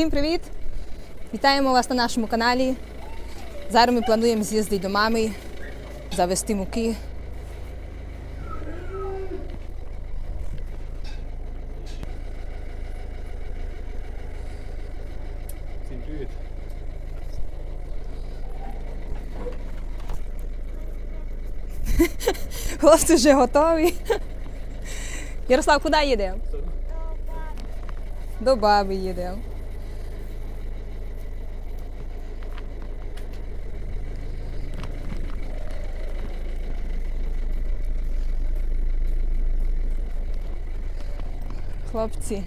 Всім привіт! Вітаємо вас на нашому каналі. Зараз ми плануємо з'їздити до мами, завести муки. Всім привіт. Хлопці вже готові. Ярослав, куди їдемо? До баби їдемо. Хлопці.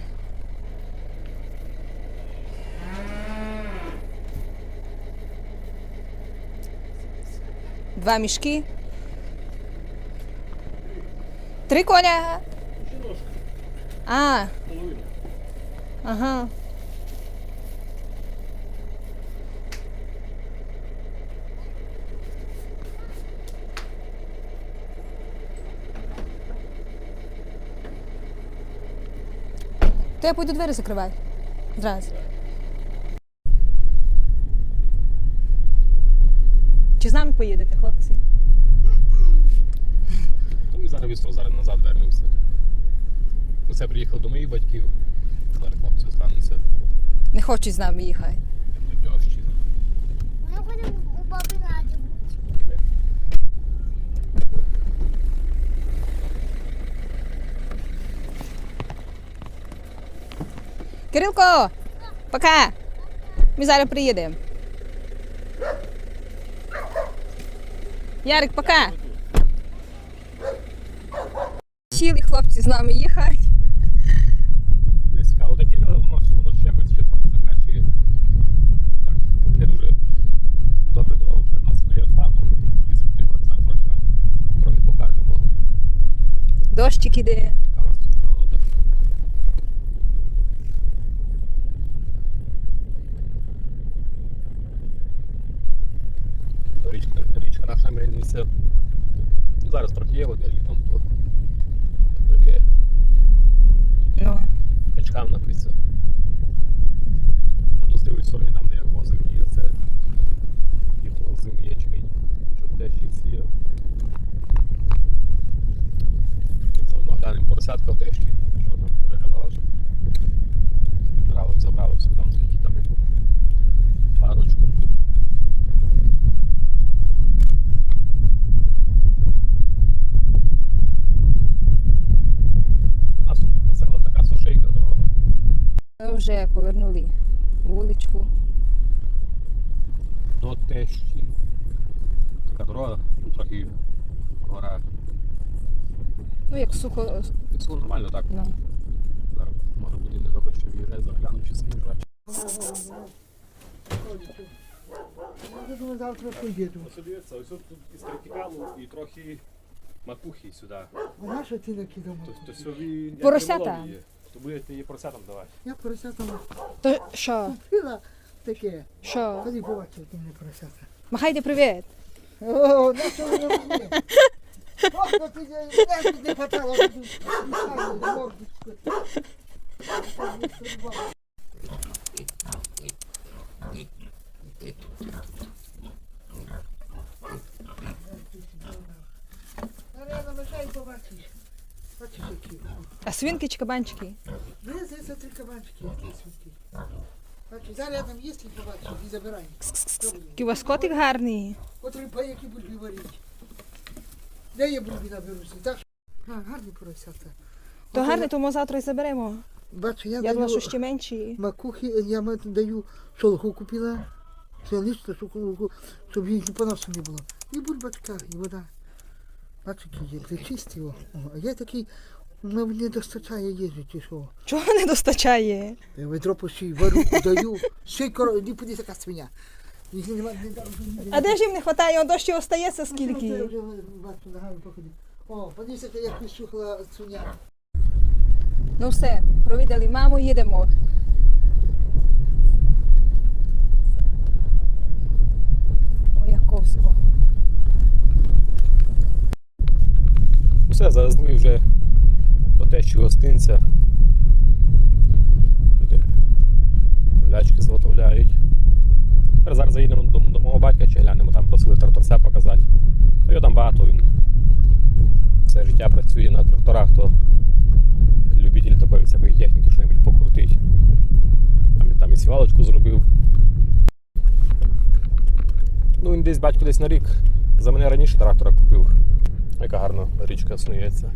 Два мішки. Три коля. А, ага. То я пойду двері закривати. Зразу. Чи з нами поїдете, хлопці? То ми зараз вісто зараз назад вернемося. Ми це приїхали до моїх батьків. Зараз хлопці остануться Не хочуть з нами їхати. до тьощі. Ми будемо у баби Наді бути. Кирилко! Пока! Ми зараз приїдемо. Ярик, пока! Сіли хлопці з нами їхати. Цікаво, такі але воно, воно ще якось ще трохи закачує. Так, не дуже добре дорогу перед нас я остану. Їздив зараз трохи покажемо. Дощик іде. Яка у нас тут природа. Річка, річка наша мельниця. Зараз трохи є води, літом то таке Ну, качкам напиться. А то з лівої сторони там, де я возив і це і возив ячмінь, щоб теж їх сіяв. Заодно глянемо поросятка в дещі, що там вже казала, що брали, забрали все там, скільки там їх парочку. Нас тут посела така сушейка дорога. ми вже повернули вуличку. до тещі. Така дорога, ну, трохи гора. Ну, як сухо. Все нормально так. Ну. Зараз може бути недобре, що в'їжджає, загляну, чи самі бачить. Я думаю, завтра поїду. Ось дивіться, ось тут із критикалу і трохи макухи сюди. А на що ти накидав? То, то собі як Поросята. То будете її поросятам давати. Я поросятам То що? купила таке. Що? Тоді побачив, ти мене поросята. Махайте привіт. О, на що ви робили? Ох, ну ти не знаєш, не хватало. мордочку. А свинки чи кабанчики? Вези за три кабанчики, які зараз я там їсти побачу і забирай. Який у вас котик гарний. Котрі паяки бульбі варити. Де я бульбі наберуся? Так? А, гарні поросята. То От гарний, я- тому завтра і заберемо. Бачу, я, Я думала, що ще менші. макухи, я ма- даю шолоху купила. Це шоколадку, щоб їй поносу не було. І бульбачка, і вода. Чисті. О. О, А я такий, ну, не достачає їжі, що. Чого не достачає? Я ведро пущу, вару, даю. Ще й коро, не подивись, яка свиня. А де ж їм не вистачає? Он дощі остається Ну, скільки? я вже бачу, ногами походив. О, подивися, як висохла свиня. Ну все, провідали маму, їдемо. Все, зараз вже до тещі гостинця. Буде болячки заготовляють. Тепер зараз заїдемо до, до мого батька чи глянемо, там просили тракторця показати. То його там багато, він все життя працює на тракторах, то любитель такої всякої техніки, що небудь покрутить. Там, там і сівалочку зробив. Ну, він десь батько десь на рік. За мене раніше трактора купив. Яка гарна річка снується.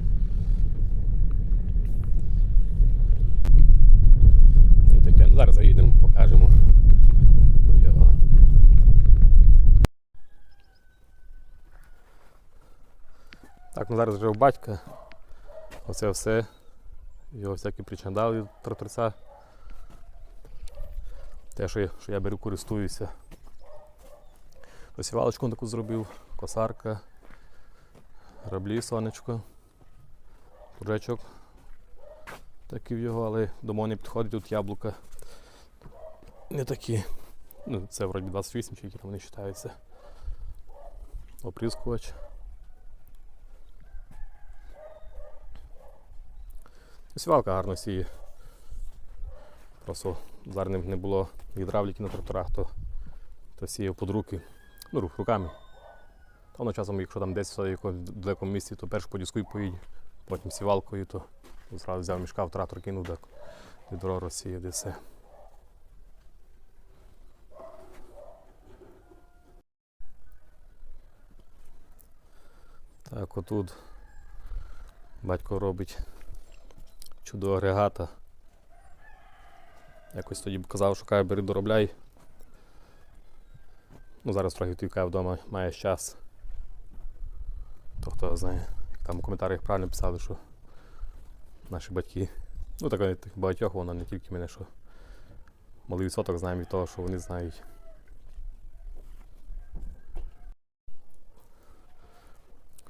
І таке. Ну, зараз заїдемо, покажемо. Так, ну зараз вже у батька. Оце все. Його всякі причандали тракторця. Те, що я, що я беру, користуюся. Посівалочку таку зробив, косарка, граблі, сонечко, туречок. Такий в його, але до не підходить тут яблука. Не такі. Ну, це вроді 28 чи які там вони вважаються. Оприскувач. Сівалка гарно сіє. Просто зараз не було гідравліки на тракторах, то, то сіяв під руки. Ну, рух руками. Воно часом, якщо там десь в далекому місці, то перш по диску поїдь, потім сівалкою, то зразу взяв мішка в трактор, кинув, так відро розсіяв, де все. Так, отут батько робить чудо агрегата. Якось тоді казав, каже, бери доробляй. Ну, зараз трохи тільки вдома має час. То хто знає, як там у коментарях правильно писали, що наші батьки, ну так тих багатьох, воно не тільки мене, що малий відсоток знаємо від того, що вони знають.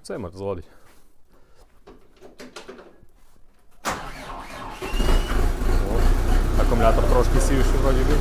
Це можна зводить. Акумулятор трошки сівший вроді би.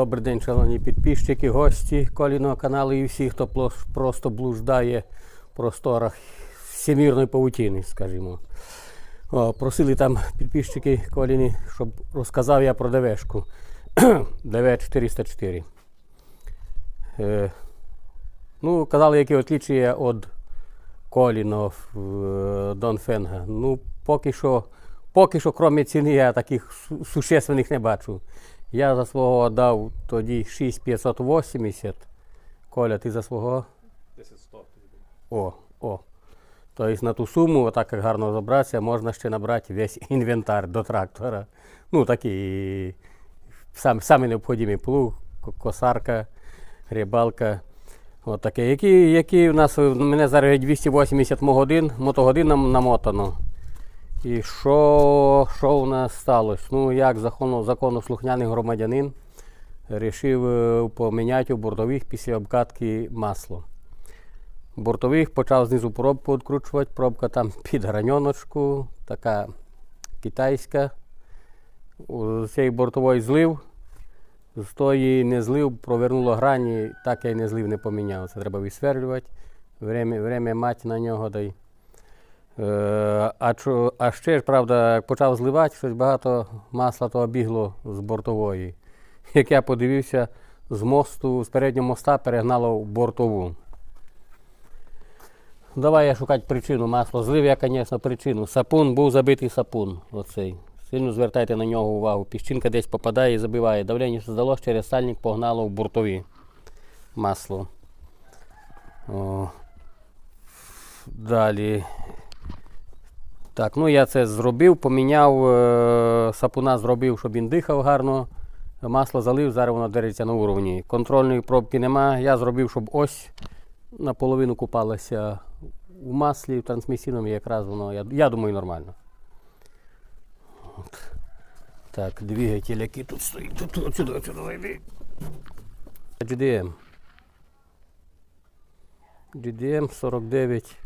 Добрий день, шановні підписчики, гості Коліного каналу і всі, хто просто блуждає в просторах всемірної павутини, скажімо. О, просили там підписчики Коліні, щоб розказав я про ДВшку. ДВ-404. Е, ну, казали, які отлічує від Коліно е, Донфенга. Ну, поки що, поки що, крім ціни, я таких су- существенних не бачу. Я за свого дав тоді 6580. Коля, ти за свого? 10-100. О, о. Тобто на ту суму, отак як гарно розібратися, можна ще набрати весь інвентар до трактора. Ну, такі сам, самі необхідні плуг, косарка, грібалка. От таке. Які, які в нас, у мене зараз 280 годин, мотогодин нам намотано. І що, що у нас сталося? Ну, як закону, законослухняний громадянин вирішив е, поміняти у бортових після обкатки масло. Бортових почав знизу пробку відкручувати, пробка там під граньоночку, така китайська. У цієї бортової злив, з тої не злив, провернуло грані, так я й не злив не поміняв. Це треба висверлювати, время, время мати на нього дай. Е, а, чо- а ще ж, правда, як почав зливати, щось багато масла того бігло з бортової. Як я подивився, з мосту, з переднього моста перегнало в бортову. Давай я шукати причину масла. Злив я, звісно, причину. Сапун був забитий сапун. Оцей. Сильно звертайте на нього увагу. Піщинка десь попадає і забиває. Давлення здалося, через сальник погнало в бортові масло. О. Далі. Так, ну я це зробив, поміняв, е, сапуна зробив, щоб він дихав гарно. Масло залив, зараз воно держиться на уровні. Контрольної пробки нема. Я зробив, щоб ось наполовину купалася у маслі, в трансмісійному, якраз воно, я, я думаю, нормально. От. Так, двигатель, який тут стоїть. Тут, отсюди, отсюди зайди. GDM. GDM 49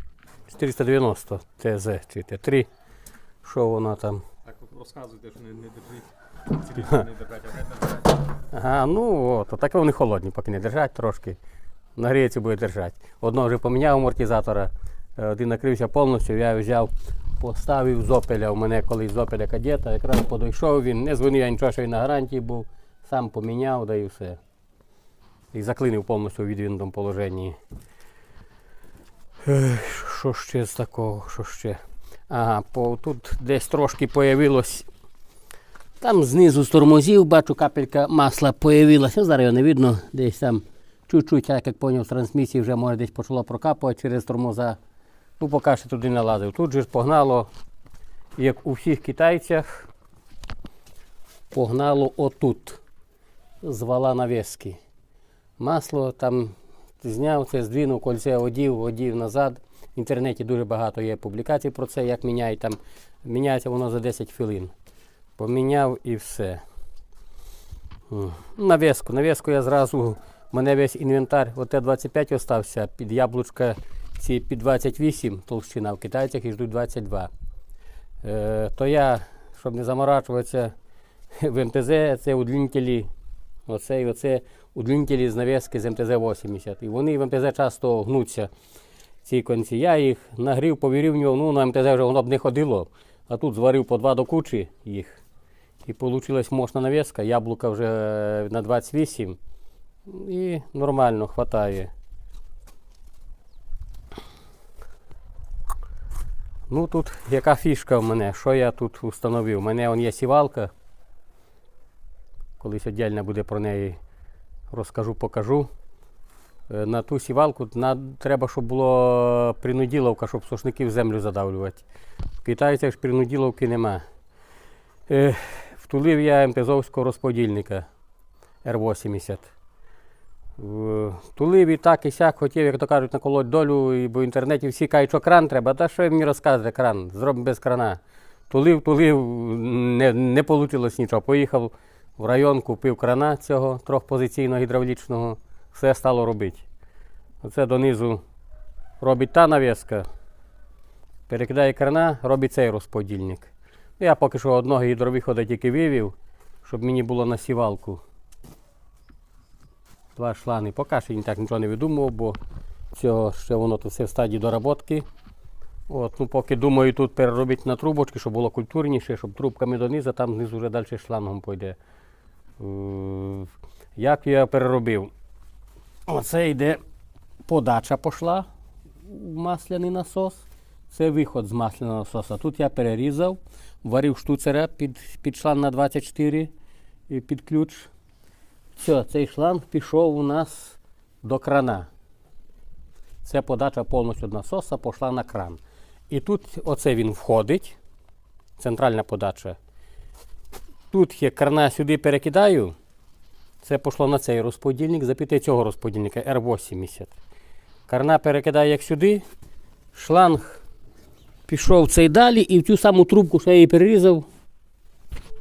490 ТЗ чи Т3. Що вона там? Так розказуйте, що не, не держить. Ці не держать, а не держать. Ага, ну от, так вони холодні, поки не держать трошки. Нагріється буде держати. Одного вже поміняв амортизатора, е, один накрився повністю, я взяв, поставив з опеля. У мене колись з опеля кадета, якраз подійшов він, не дзвонив я нічого, що він на гарантії був, сам поміняв, да і все. І заклинив повністю у відвинутому положенні. Що ще з такого? Що ще? Ага, по, тут десь трошки появилось там знизу з тормозів, бачу, капелька масла появилася. Ну, Зараз його не видно. Десь там чуть-чуть, я як поняв, з трансмісії вже може десь почало прокапувати через тормоза. Ну, поки що туди не лазив. Тут же ж погнало, як у всіх китайцях, погнало отут. З вала навіски. Масло там зняв це, здвинув, кольце одів, одів назад. В інтернеті дуже багато є публікацій про це, як міняють там. Міняється воно за 10 хвилин. Поміняв і все. Навіску. Навіску я зразу. У мене весь інвентар, от Т-25 остався, під яблучка ці під 28 толщина, в китайцях і ждуть 22. Е, то я, щоб не заморачуватися, в МТЗ це удлінителі, оце і оце удлінителі з навіски з МТЗ-80. І вони в МТЗ часто гнуться, ці конці. Я їх нагрів, повірив, ну на МТЗ вже воно б не ходило. А тут зварив по два до кучі їх. І вийшла мощна навіска. Яблука вже е, на 28. І нормально хватає. Ну тут яка фішка в мене, що я тут установив? У мене є сівалка. Колись віддільно буде про неї розкажу, покажу. Е, На ту сівалку треба, щоб було принуділовка, щоб сушники землю задавлювати. В китайцях ж принуділовки нема. Е, втулив я МТЗовського розподільника Р-80. В- Втулив і так і сяк хотів, як то кажуть, наколоть долю, бо в інтернеті всі кажуть, що кран треба. Та що мені розказуєте, кран? Зробимо без крана. Тулив, тулив, не, не вийшло нічого. Поїхав в район, купив крана цього трьохпозиційного гідравлічного, все стало робити. Оце донизу робить та навіска, перекидає крана, робить цей розподільник. Я поки що одного гідровихода тільки вивів, щоб мені було на сівалку. Два шлани. Поки що так нічого не видумував, бо цього ще воно тут все в стадії доработки. От, ну, поки думаю тут переробити на трубочки, щоб було культурніше, щоб трубками донизу, там знизу вже далі шлангом пойде. Е, Як я переробив? Оце йде подача пішла в масляний насос. Це виход з масляного насоса. Тут я перерізав, варив штуцера під, під шланг на 24 і під ключ. Все, цей шланг пішов у нас до крана. Це подача повністю насоса пішла на кран. І тут оце він входить, центральна подача. Тут я крана сюди перекидаю. Це пішло на цей розподільник, запіти цього розподільника R80. Карна перекидає як сюди, шланг пішов цей далі і в цю саму трубку, що я її перерізав,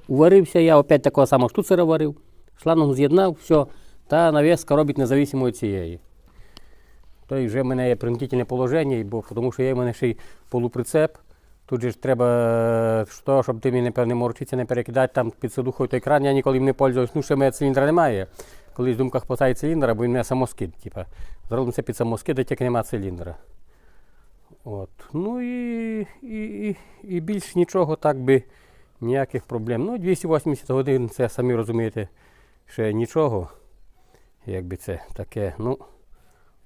уварився. Я опять такого самого штуцера варив, шлангом з'єднав, все, та навіска робить независимо від цієї. То й вже в мене є принудительне положення, бо тому що є в мене ще й полуприцеп. Тут же ж треба, е, що, щоб ти мені не морочитися, не перекидати там під сидухою той кран, я ніколи не пользуюсь, ну ще в мене циліндра немає. Колись в думках поставить циліндра, бо він мене самоскид. Типа. Зробимо це під самоскид, а тільки немає циліндра. От. Ну і, і, і, і більш нічого так би ніяких проблем. Ну, 280 годин, це самі розумієте, ще нічого. Якби це таке. Ну,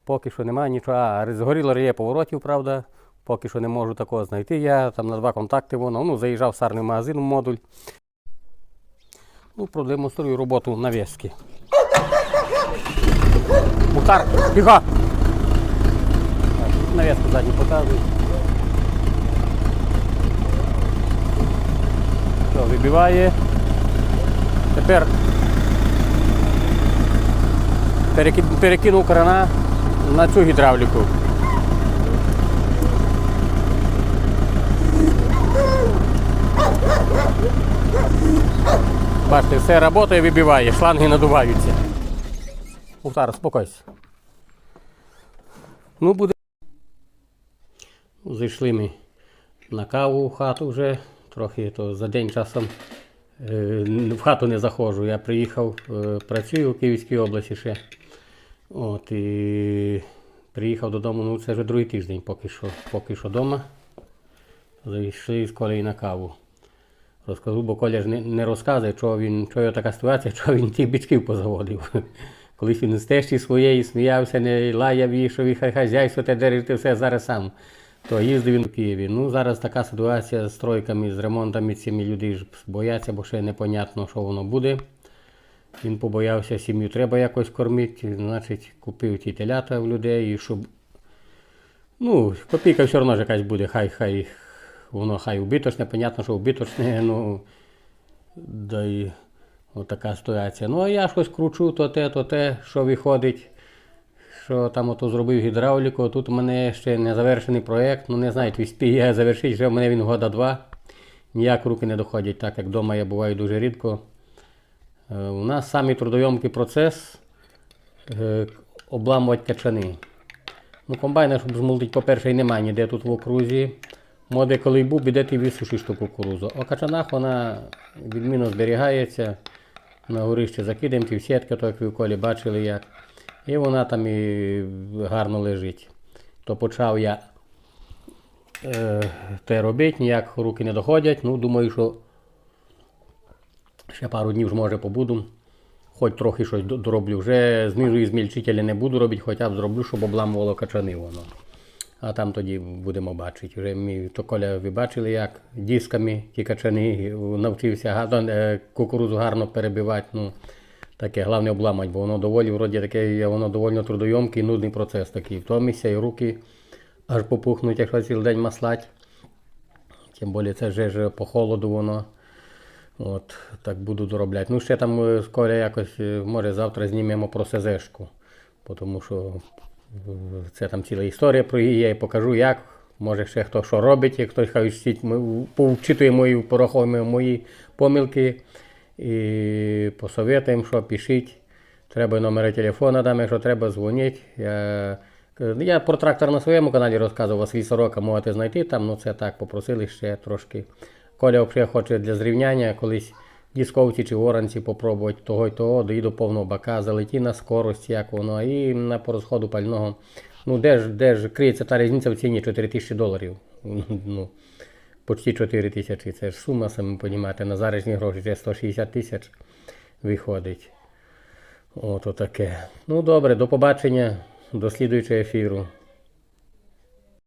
поки що немає нічого. А, згоріло реє поворотів, правда. Поки що не можу такого знайти. Я там на два контакти воно. Ну, заїжджав в сарний магазин в модуль. Ну, продемонструю роботу навіски. Мухтар, біга! Навіску задню показую. Все, вибиває. Тепер переки- перекинув крана на цю гідравліку. Бачите, все працює, вибиває, шланги надуваються. Ухтар, спокойся. Ну, буде. Зайшли ми на каву в хату вже. Трохи то за день часом е, в хату не заходжу. Я приїхав, е, працюю в Київській області ще. От, і приїхав додому, ну це вже другий тиждень, поки що, поки що вдома. Зайшли з колею на каву. Розкажу, бо Коля ж не, не розказує, чого він, чого його така ситуація, чого він тих бичків позаводив. Колись він з тещі своєї сміявся, не лаяв її, що хай хазяйство те держите все зараз сам. То їздив він у Києві. Ну зараз така ситуація з стройками, з ремонтами цими люди ж бояться, бо ще непонятно, що воно буде. Він побоявся, сім'ю треба якось кормити, значить, купив ті телята в людей, і щоб. Ну, копійка все одно ж якась буде, хай, хай воно хай убиточне, понятно, що убиточне, ну. Да й отака ситуація. Ну, а я щось кручу, то те, то те, що виходить. Що там ото зробив гідравліку, тут у мене ще не завершений проєкт, ну не знаю, я завершити, вже в мене він года два. Ніяк руки не доходять, так як вдома я буваю дуже рідко. Е, У нас самий трудойомкий процес е, обламувати качани. Ну, комбайна, щоб змолотити, по-перше, немає ніде тут в окрузі. Моде, коли був, біде ти висушиш ту кукурузу. А качанах вона відмінно зберігається. На горище закидаємо ті сітки, як ви в колі бачили як. І вона там і гарно лежить. То почав я е, те робити, ніяк руки не доходять. Ну, думаю, що ще пару днів ж може побуду. Хоч трохи щось дороблю. Вже знизу і змільчителя не буду робити, хоча б зроблю, щоб обламувало качани воно. А там тоді будемо бачити. Вже мій то Коля ви бачили, як дисками ті качани навчився га- е, кукурудзу гарно перебивати. Ну, таке, головне обламати, бо воно доволі, вроді таке, воно доволі трудойомкий, нудний процес такий. Втомишся і руки аж попухнуть, якщо цілий день маслать. Тим більше це вже ж по холоду воно. От, так буду доробляти. Ну, ще там е, скоро якось, е, може, завтра знімемо про СЗшку. Тому що е, це там ціла історія про її, я їй покажу, як. Може, ще хто що робить, як хтось хай вчить, ми- повчитує мої, порахуємо мої помилки і посоветуємо, що пишіть. Треба номери телефона, дам, якщо треба, дзвоніть. Я, я про трактор на своєму каналі розказував, свій сорока можете знайти там, ну це так, попросили ще трошки. Коля хоче для зрівняння колись дісковці чи оранці попробувати того й того, доїду повного бака, залеті на скорості, як воно, і на по розходу пального. Ну, де ж, де ж криється та різниця в ціні 4 тисячі доларів. Ну, почти 4 тисячі. Це ж сума, самі розумієте, на зарічні гроші це 160 тисяч виходить. От отаке. Ну добре, до побачення, до слідуючого ефіру.